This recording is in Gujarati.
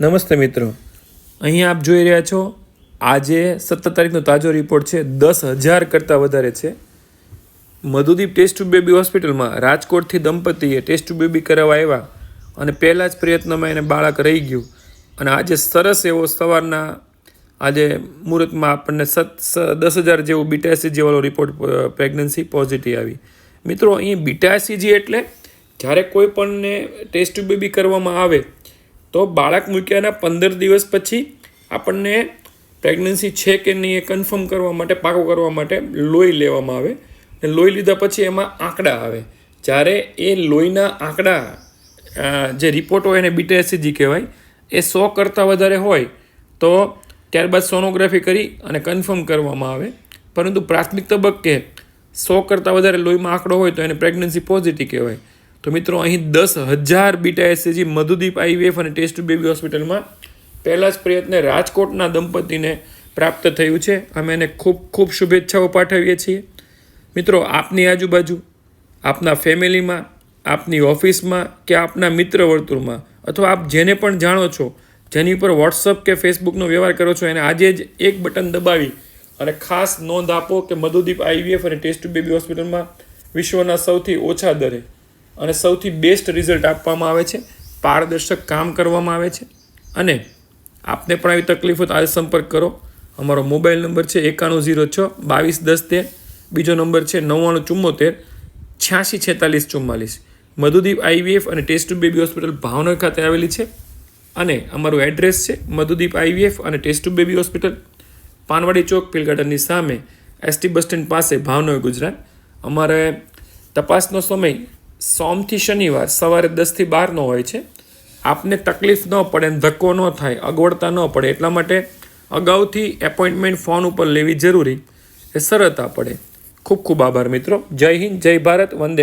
નમસ્તે મિત્રો. અહીં આપ જોઈ રહ્યા છો, આજે સત્તર તારીખનો તાજો રિપોર્ટ છે. દસ હજાર કરતાં વધારે છે. મધુદીપ ટેસ્ટ ટુ બેબી હોસ્પિટલમાં રાજકોટથી દંપતીએ ટેસ્ટ ટુ બેબી કરાવવા આવ્યા અને પહેલાં જ પ્રયત્નમાં એને બાળક રહી ગયું. અને આજે સરસ એવો સવારના આજે મુહૂર્તમાં આપણને સત દસ હજાર જેવું બીટાસીજી વાળો રિપોર્ટ પ્રેગ્નન્સી પોઝિટિવ આવી. મિત્રો, અહીં બીટાસીજી એટલે, જ્યારે કોઈ પણને ટેસ્ટ ટુ બેબી કરવામાં આવે તો બાળક મૂક્યાના પંદર દિવસ પછી આપણને પ્રેગ્નન્સી છે કે નહીં એ કન્ફર્મ કરવા માટે, પાકો કરવા માટે લોહી લેવામાં આવે અને લોહી લીધા પછી એમાં આંકડા આવે. જ્યારે એ લોહીના આંકડા જે રિપોર્ટ હોય એને બીટાએસસીજી કહેવાય, એ સો કરતાં વધારે હોય તો ત્યારબાદ સોનોગ્રાફી કરી અને કન્ફર્મ કરવામાં આવે. પરંતુ પ્રાથમિક તબક્કે સો કરતાં વધારે લોહીમાં આંકડો હોય તો એને પ્રેગ્નન્સી પોઝિટિવ કહેવાય. તો મિત્રો, અહીં દસ હજાર beta S A G Madhudeep IVF અને ટેસ્ટ બેબી હોસ્પિટલમાં પહેલાં જ પ્રયત્ને રાજકોટના દંપતીને પ્રાપ્ત થયું છે. અમે એને ખૂબ ખૂબ શુભેચ્છાઓ પાઠવીએ છીએ. મિત્રો, આપની આજુબાજુ, આપના ફેમિલીમાં, આપની ઓફિસમાં કે આપના મિત્ર વર્તુળમાં, અથવા આપ જેને પણ જાણો છો, જેની ઉપર વોટ્સઅપ કે ફેસબુકનો વ્યવહાર કરો છો, એને આજે જ એક બટન દબાવી અને ખાસ નોંધ આપો કે મધુદીપ આઈવીએફ અને ટેસ્ટ બેબી હોસ્પિટલમાં વિશ્વના સૌથી ઓછા દરે અને સૌથી બેસ્ટ રિઝલ્ટ આપવામાં આવે છે. પારદર્શક કામ કરવામાં આવે છે. અને આપને પણ આવી તકલીફ હોય તો આજે સંપર્ક કરો. અમારો મોબાઈલ નંબર છે એકાણું ઝીરો છ, બાવીસ દસ તેર. બીજો નંબર છે નવ્વાણું ચુમ્મોતેર છ્યાસી છેતાલીસ ચુમ્માલીસ મધુદીપ આઈવીએફ અને test tube baby hospital Bhavnagar ખાતે આવેલી છે. અને અમારું એડ્રેસ છે મધુદીપ આઈવીએફ અને test tube baby hospital, Panwadi Chowk પિલગાર્ડનની સામે, એસટી બસ સ્ટેન્ડ પાસે, ભાવનગર, ગુજરાત. અમારે તપાસનો સમય સોમથી શનિવાર, સવારે દસથી બારનો હોય છે. આપને તકલીફ ન પડે ધક્કો ન થાય, અગવડતા ન પડે, એટલા માટે અગાઉથી એપોઇન્ટમેન્ટ ફોન ઉપર લેવી જરૂરી, એ સરળતા પડે. ખૂબ ખૂબ આભાર મિત્રો. જય હિન્દ, જય ભારત, વંદે